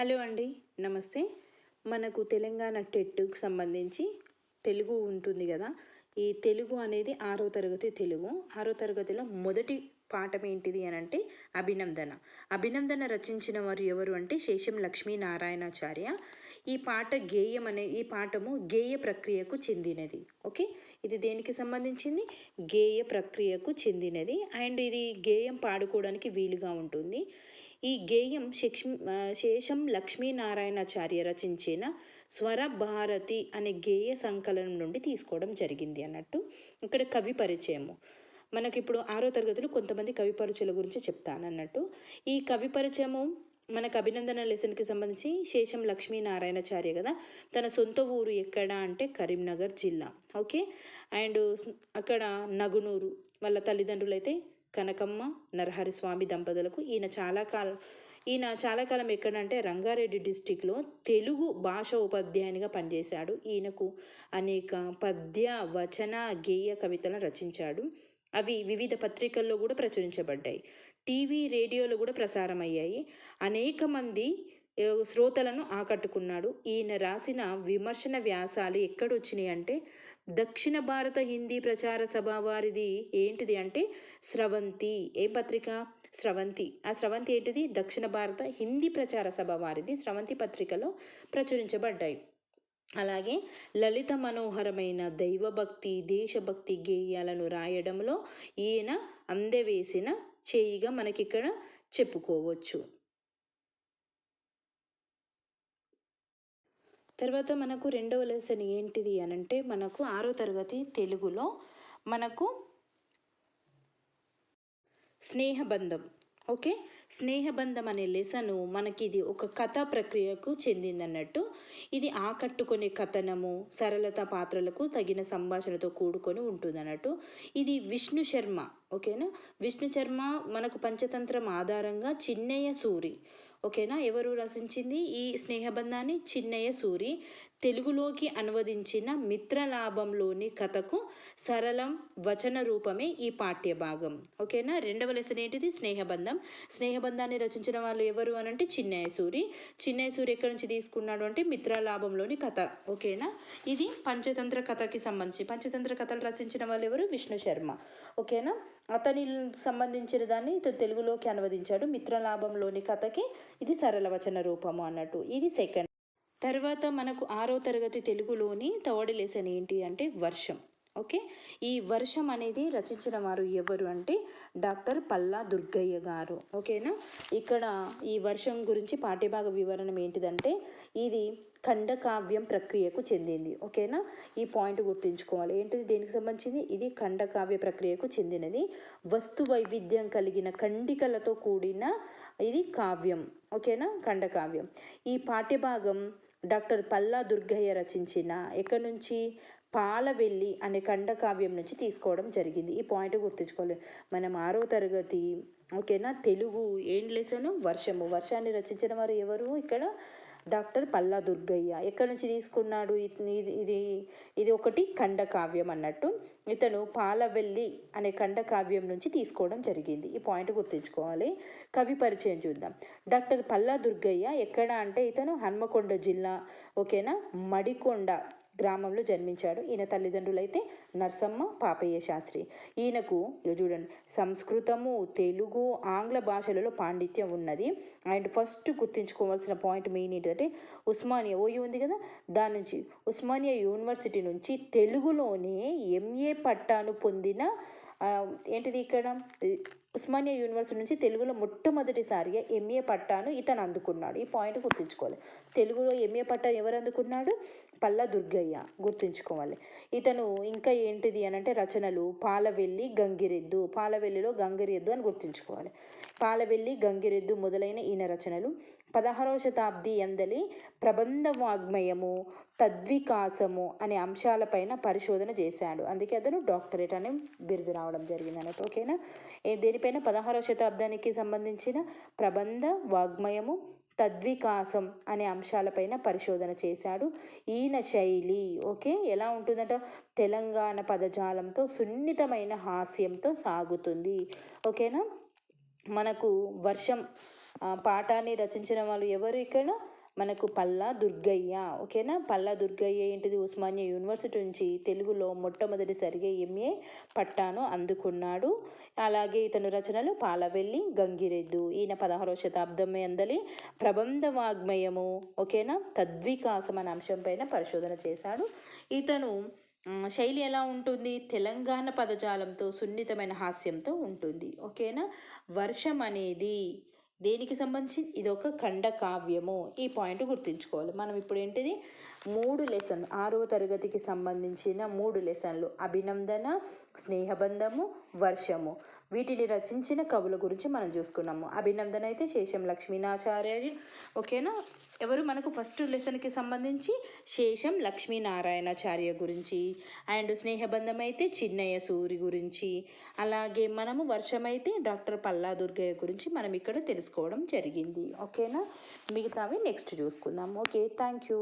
Hello అండి నమస్తే. మనకు తెలంగాణ టెట్కు సంబంధించి తెలుగు ఉంటుంది కదా. ఈ తెలుగు అనేది ఆరో తరగతి తెలుగు. ఆరో తరగతిలో మొదటి పాఠం ఏంటిది అని అంటే అభినందన. అభినందన రచించిన వారు ఎవరు అంటే శేషం లక్ష్మీనారాయణాచార్య. ఈ పాట గేయం అనే ఈ పాఠము గేయ ప్రక్రియకు చెందినది. ఓకే? ఇది దేనికి సంబంధించింది? గేయ ప్రక్రియకు చెందినది. అండ్ ఇది గేయం పాడుకోవడానికి వీలుగా ఉంటుంది. ఈ గేయం శక్ష్మి శేషం లక్ష్మీనారాయణాచార్య రచించిన స్వర భారతి అనే గేయ సంకలనం నుండి తీసుకోవడం జరిగింది అన్నట్టు ఇక్కడ కవి పరిచయము. మనకి ఇప్పుడు ఆరో తరగతిలో కొంతమంది కవి పరిచయాల గురించి చెప్తాను అన్నట్టు. ఈ కవి పరిచయము మనకు అభినందన లెసన్కి సంబంధించి శేషం లక్ష్మీనారాయణాచార్య కదా? తన సొంత ఊరు ఎక్కడ అంటే కరీంనగర్ జిల్లా. ఓకే? అండ్ అక్కడ నగునూరు వాళ్ళ తల్లిదండ్రులు అయితే కనకమ్మ నరహరి స్వామి దంపతులకు ఈయన చాలా కాలం ఈయన చాలా కాలం ఎక్కడంటే రంగారెడ్డి డిస్టిక్లో తెలుగు భాష ఉపాధ్యాయునిగా పనిచేశాడు. ఈయనకు అనేక పద్య వచన గేయ కవితలను రచించాడు. అవి వివిధ పత్రికల్లో కూడా ప్రచురించబడ్డాయి. టీవీ రేడియోలో కూడా ప్రసారం అయ్యాయి అనేక మంది శ్రోతలను ఆకట్టుకున్నాడు. ఈయన రాసిన విమర్శన వ్యాసాలు ఎక్కడొచ్చినాయి అంటే దక్షిణ భారత హిందీ ప్రచార సభ వారిది ఏంటిది అంటే స్రవంతి. ఏ పత్రిక? స్రవంతి. ఆ స్రవంతి ఏంటిది? దక్షిణ భారత హిందీ ప్రచార సభ వారిది. స్రవంతి పత్రికలో ప్రచురించబడ్డాయి. అలాగే లలిత మనోహరమైన దైవభక్తి దేశభక్తి గేయాలను రాయడంలో ఈయన అందవేసిన చేయిగా మనకిక్కడ చెప్పుకోవచ్చు. తర్వాత మనకు రెండవ లెసన్ ఏంటిది అని అంటే మనకు ఆరో తరగతి తెలుగులో మనకు స్నేహబంధం. ఓకే? స్నేహబంధం అనే లెసను మనకి ఇది ఒక కథా ప్రక్రియకు చెందిందన్నట్టు. ఇది ఆకట్టుకునే కథనము సరళత పాత్రలకు తగిన సంభాషణతో కూడుకొని ఉంటుంది అన్నట్టు ఇది విష్ణు శర్మ ఓకేనా? విష్ణు శర్మ మనకు పంచతంత్రం ఆధారంగా చిన్నయ్య సూరి. ఓకేనా? ఎవరు రచించింది? ఈ స్నేహబంధాన్ని చిన్నయ్య సూరి. తెలుగులోకి అనువదించిన మిత్రలాభంలోని కథకు సరళం వచన రూపమే ఈ పాఠ్య భాగం ఓకేనా? రెండవ లెసన్ ఏంటిది? స్నేహబంధం. స్నేహబంధాన్ని రచించిన వాళ్ళు ఎవరు అని అంటే చిన్నయ్య సూరి. చిన్నయ్య సూరి ఎక్కడి నుంచి తీసుకున్నాడు అంటే మిత్రలాభంలోని కథ. ఓకేనా? ఇది పంచతంత్ర కథకి సంబంధించి. పంచతంత్ర కథలు రచించిన వాళ్ళు ఎవరు? విష్ణు శర్మ. ఓకేనా? అతని సంబంధించిన దాన్ని ఇతను తెలుగులోకి అనువదించాడు. మిత్రలాభంలోని కథకి ఇది సరళవచన రూపము అన్నట్టు. ఇది సెకండ్ తర్వాత మనకు ఆరో తరగతి తెలుగులోని థర్డ్ లెసన్ ఏంటి అంటే వర్షం. ఓకే? ఈ వర్షం అనేది రచించిన వారు ఎవరు అంటే డాక్టర్ పల్లా దుర్గయ్య గారు. ఓకేనా? ఇక్కడ ఈ వర్షం గురించి పాఠ్యభాగ వివరణం ఏంటిదంటే ఇది ఖండకావ్యం ప్రక్రియకు చెందింది. ఓకేనా? ఈ పాయింట్ గుర్తుంచుకోవాలి. ఏంటిది? దేనికి సంబంధించింది? ఇది ఖండకావ్య ప్రక్రియకు చెందినది. వస్తు వైవిధ్యం కలిగిన ఖండికలతో కూడిన ఇది కావ్యం. ఓకేనా? ఖండకావ్యం. ఈ పాఠ్యభాగం డాక్టర్ పల్లా దుర్గయ్య రచించిన ఎక్కడి నుంచి? పాలవెల్లి అనే ఖండకావ్యం నుంచి తీసుకోవడం జరిగింది. ఈ పాయింట్ గుర్తుంచుకోవాలి. మనం ఆరో తరగతి ఓకేనా? తెలుగు ఏం లెసను వర్షము. వర్షాన్ని రచించిన వారు ఎవరు ఇక్కడ? డాక్టర్ పల్లా దుర్గయ్య. ఎక్కడి నుంచి తీసుకున్నాడు? ఇది ఇది- ఇది ఒకటి ఖండకావ్యం అన్నట్టు. ఇతను పాలవెల్లి అనే ఖండకావ్యం నుంచి తీసుకోవడం జరిగింది. ఈ పాయింట్ గుర్తుంచుకోవాలి. కవి పరిచయం చూద్దాం. డాక్టర్ పల్లా దుర్గయ్య ఎక్కడ అంటే ఇతను హన్మకొండ జిల్లా ఓకేనా? మడికొండ గ్రామంలో జన్మించాడు. ఈయన తల్లిదండ్రులు అయితే నర్సమ్మ పాపయ్య శాస్త్రి. ఈయనకు చూడండి సంస్కృతము తెలుగు ఆంగ్ల భాషలలో పాండిత్యం ఉన్నది. అండ్ ఫస్ట్ గుర్తుంచుకోవాల్సిన పాయింట్ మెయిన్ ఏంటంటే ఉస్మానియా. ఓయూ ఉంది కదా దాని నుంచి ఉస్మానియా యూనివర్సిటీ నుంచి తెలుగులోనే ఎంఏ పట్టాను పొందిన ఏంటిది ఇక్కడ? ఉస్మానియా యూనివర్సిటీ నుంచి తెలుగులో మొట్టమొదటిసారిగా ఎంఏ పట్టాను ఇతను అందుకున్నాడు. ఈ పాయింట్ గుర్తుంచుకోవాలి. తెలుగులో ఎంఏ పట్టాను ఎవరు అందుకున్నాడు? పల్ల దుర్గయ్య గుర్తుంచుకోవాలి. ఇతను ఇంకా ఏంటిది అని అంటే రచనలు పాలవెల్లి గంగిరెద్దు పాలవెల్లిలో గంగిరెద్దు అని గుర్తుంచుకోవాలి. పాలవెల్లి గంగిరెద్దు మొదలైన ఈయన రచనలు పదహారవ శతాబ్ది ఎందలి ప్రబంధ వాగ్మయము తద్వికాసము అనే అంశాలపైన పరిశోధన చేశాడు. అందుకే అతను డాక్టరేట్ అనే బిరుదు రావడం జరిగింది అన్నట్టు ఓకేనా దేనిపైన? పదహారవ శతాబ్దానికి సంబంధించిన ప్రబంధ వాగ్మయము తద్వికాసం అనే అంశాలపైన పరిశోధన చేశాడు. ఈయన శైలి ఓకే ఎలా ఉంటుందంట? తెలంగాణ పదజాలంతో సున్నితమైన హాస్యంతో సాగుతుంది. ఓకేనా? మనకు వర్షం పాఠాన్ని రచించిన వాళ్ళు ఎవరు ఇక్కడ? మనకు పల్లా దుర్గయ్య ఓకేనా? పల్లా దుర్గయ్య ఏంటిది? ఉస్మానియా యూనివర్సిటీ నుంచి తెలుగులో మొట్టమొదటిసారిగా ఎంఏ పట్టాను అందుకున్నాడు. అలాగే ఇతను రచనలు పాలవెల్లి గంగిరెద్దు. ఈయన పదహారవ శతాబ్దం అందలి ప్రబంధ వాగ్మయము ఓకేనా? తద్వికాసం అనే అంశంపైన పరిశోధన చేశాడు. ఇతను శైలి ఎలా ఉంటుంది? తెలంగాణ పదజాలంతో సున్నితమైన హాస్యంతో ఉంటుంది ఓకేనా? వర్షం అనేది దేనికి సంబంధించి? ఇది ఒక ఖండ కావ్యము. ఈ పాయింట్ గుర్తుంచుకోవాలి. మనం ఇప్పుడు ఏంటిది? మూడు లెసన్ ఆరవ తరగతికి సంబంధించిన మూడు లెసన్లు. అభినందన స్నేహబంధము వర్షము. వీటిని రచించిన కవుల గురించి మనం చూసుకున్నాము. అభినందన అయితే శేషం లక్ష్మీనాచార్య ఓకేనా? ఎవరు మనకు ఫస్ట్ లెసన్కి సంబంధించి శేషం లక్ష్మీనారాయణాచార్య గురించి అండ్ స్నేహబంధం అయితే చిన్నయ్య సూరి గురించి అలాగే మనము వర్షమైతే డాక్టర్ పల్లా దుర్గయ్య గురించి మనం ఇక్కడ తెలుసుకోవడం జరిగింది. ఓకేనా? మిగతావి నెక్స్ట్ చూసుకుందాం. Okay thank you